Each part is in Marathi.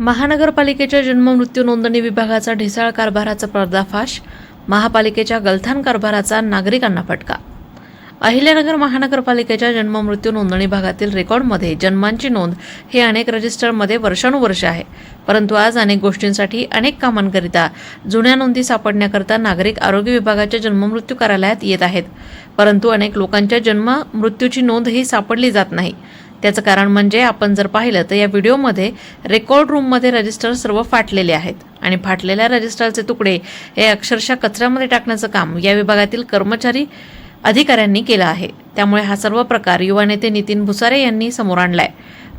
महानगरपालिकेच्या जन्ममृत्यू नोंदणी विभागाचा ढिसाळ कारभाराचा पर्दाफाश महापालिकेच्या गलथान कारभाराचा नागरिकांना फटका. अहिल्यानगर महानगरपालिकेच्या जन्ममृत्यू नोंदणी भागातील रेकॉर्डमध्ये जन्मांची नोंद हे अनेक रजिस्टरमध्ये वर्षानुवर्ष आहे. परंतु आज अनेक गोष्टींसाठी अनेक कामांकरिता जुन्या नोंदी सापडण्याकरता नागरिक आरोग्य विभागाच्या जन्ममृत्यू कार्यालयात येत आहेत. परंतु अनेक लोकांच्या जन्म मृत्यूची नोंद ही सापडली जात नाही. त्याचं कारण म्हणजे आपण जर पाहिलं तर या व्हिडिओमध्ये रेकॉर्ड रूममध्ये रजिस्टर सर्व फाटलेले आहेत. आणि फाटलेल्या रजिस्टरचे तुकडे हे अक्षरशः कचऱ्यामध्ये टाकण्याचं काम या विभागातील कर्मचारी अधिकाऱ्यांनी केलं आहे. त्यामुळे हा सर्व प्रकार युवा नेते नितीन भुसारे यांनी समोर आणलाय.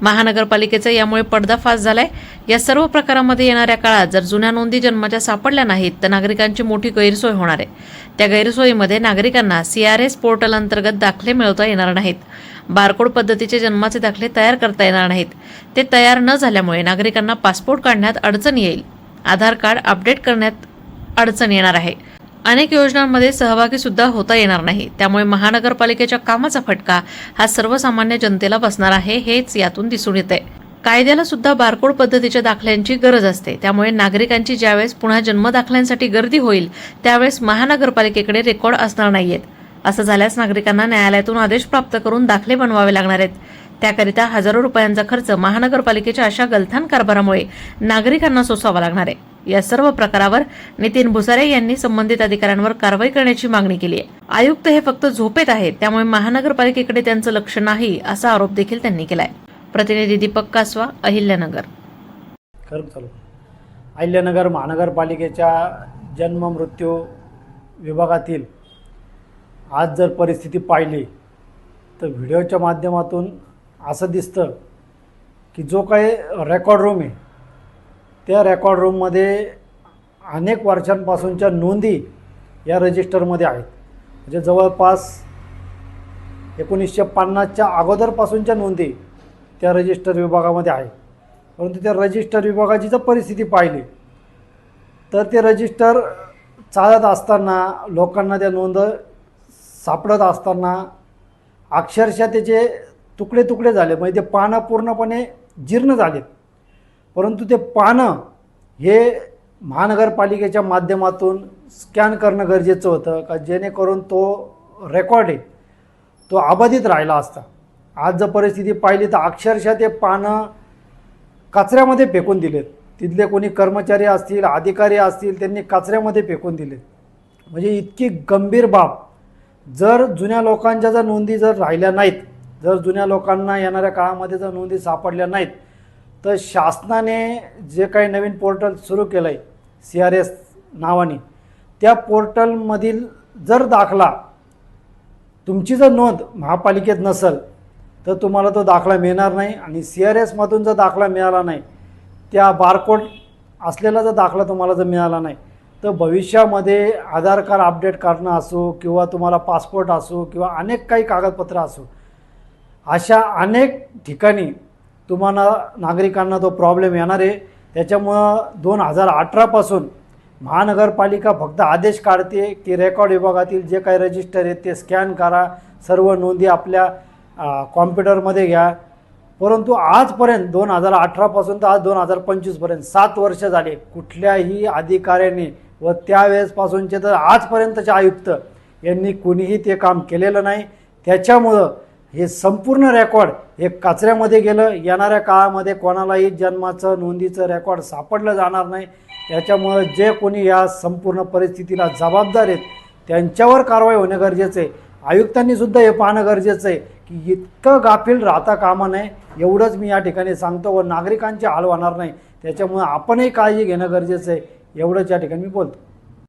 महानगरपालिकेचा यामुळे पडदाफाश झालाय. या सर्व प्रकारामध्ये येणाऱ्या काळात जर जुन्या नोंदी जन्माच्या सापडल्या नाहीत तर नागरिकांची मोठी गैरसोय होणार आहे. त्या गैरसोयीमध्ये नागरिकांना सी आर एस पोर्टल अंतर्गत दाखले मिळवता येणार नाहीत. बारकोड पद्धतीचे जन्माचे दाखले तयार करता येणार नाहीत. ते तयार न झाल्यामुळे नागरिकांना पासपोर्ट काढण्यात अडचण येईल. आधार कार्ड अपडेट करण्यात अडचण येणार आहे. अनेक योजनांमध्ये सहभागी सुद्धा होता येणार नाही. त्यामुळे महानगरपालिकेच्या कामाचा फटका हा सर्वसामान्य जनतेला बसणार आहे हेच यातून दिसून येते. कायद्याला सुद्धा बारकोड पद्धतीच्या दाखल्यांची गरज असते. त्यामुळे नागरिकांची ज्यावेळेस पुन्हा जन्म दाखल्यांसाठी गर्दी होईल त्यावेळेस महानगरपालिकेकडे रेकॉर्ड असणार नाहीयेत. असं झाल्यास नागरिकांना न्यायालयातून आदेश प्राप्त करून दाखले बनवावे लागणार आहेत. त्याकरिता हजारो रुपयांचा खर्च महानगरपालिकेच्या अशा गलथान कारभारामुळे नागरिकांना सोसावा लागणार आहे. या सर्व प्रकारावर नितीन भुसारे यांनी संबंधित अधिकाऱ्यांवर कारवाई करण्याची मागणी केली आहे. आयुक्त हे फक्त झोपेत आहेत त्यामुळे महानगरपालिकेकडे त्यांचं लक्ष नाही असा आरोप देखील त्यांनी केलाय. प्रतिनिधी दीपक कासवा अहिल्यानगर. चालू. अहिल्यानगर महानगरपालिकेच्या जन्म मृत्यू विभागातील आज जर परिस्थिती पाहिली तर व्हिडिओच्या माध्यमातून असं दिसतं की जो काही रेकॉर्ड रूम आहे त्या रेकॉर्ड रूममध्ये अनेक वर्षांपासूनच्या नोंदी या रजिस्टरमध्ये आहेत. म्हणजे जवळपास एकोणीसशे पन्नासच्या अगोदरपासूनच्या नोंदी त्या रजिस्टर विभागामध्ये आहे परंतु त्या रजिस्टर विभागाची जर परिस्थिती पाहिली तर ते रजिस्टर चालत असताना लोकांना त्या नोंद सापडत असताना अक्षरशः त्याचे तुकडे तुकडे झाले. म्हणजे ते पानं पूर्णपणे जीर्ण झालेत. परंतु ते पानं हे महानगरपालिकेच्या माध्यमातून स्कॅन करणं गरजेचं होतं का जेणेकरून तो रेकॉर्ड आहे तो अबाधित राहिला असता. आज जर परिस्थिती पाहिली तर अक्षरशः ते पानं कचऱ्यामध्ये फेकून दिलेत. तिथले कोणी कर्मचारी असतील अधिकारी असतील त्यांनी कचऱ्यामध्ये फेकून दिलेत. म्हणजे इतकी गंभीर बाब. जर जुन्या लोकांच्या जर नोंदी जर राहिल्या नाहीत जर जुन्या लोकांना येणाऱ्या काळामध्ये जर नोंदी सापडल्या नाहीत तर शासनाने जे काही नवीन पोर्टल सुरू केलं आहे सी आर एस नावाने त्या पोर्टलमधील जर दाखला तुमची जर नोंद महापालिकेत नसेल तर तुम्हाला तो दाखला मिळणार नाही आणि सी आर एसमधून जर दाखला मिळाला नाही त्या बारकोड असलेला जर दाखला तुम्हाला जर मिळाला नाही तर भविष्यामध्ये आधार कार्ड अपडेट करणं असो किंवा तुम्हाला पासपोर्ट असो किंवा अनेक काही कागदपत्र असो अशा अनेक ठिकाणी तुम्हाला नागरिकांना तो प्रॉब्लेम येणार आहे. त्याच्यामुळं दोन हजार अठरापासून महानगरपालिका फक्त आदेश काढते की रेकॉर्ड विभागातील जे काही रजिस्टर आहेत ते स्कॅन करा सर्व नोंदी आपल्या कॉम्प्युटरमध्ये घ्या. परंतु आजपर्यंत दोन हजार अठरापासून तर आज दोन हजार पंचवीसपर्यंत सात वर्ष झाले कुठल्याही अधिकाऱ्याने व त्यावेळेसपासूनचे तर आजपर्यंतचे आयुक्त यांनी कुणीही ते काम केलेलं नाही. त्याच्यामुळं हे संपूर्ण रेकॉर्ड हे कचऱ्यामध्ये गेलं. येणाऱ्या काळामध्ये कोणालाही जन्माचं नोंदीचं रेकॉर्ड सापडलं जाणार नाही. त्याच्यामुळं जे कोणी या संपूर्ण परिस्थितीला जबाबदार आहेत त्यांच्यावर कारवाई होणं गरजेचं आहे. आयुक्तांनीसुद्धा हे पाहणं गरजेचं आहे की इतकं गाफील राहता कामा नये एवढंच मी या ठिकाणी सांगतो व नागरिकांचे हाल होणार नाही. त्याच्यामुळं आपणही काळजी घेणं गरजेचं आहे. एवढंच या ठिकाणी मी बोलतो.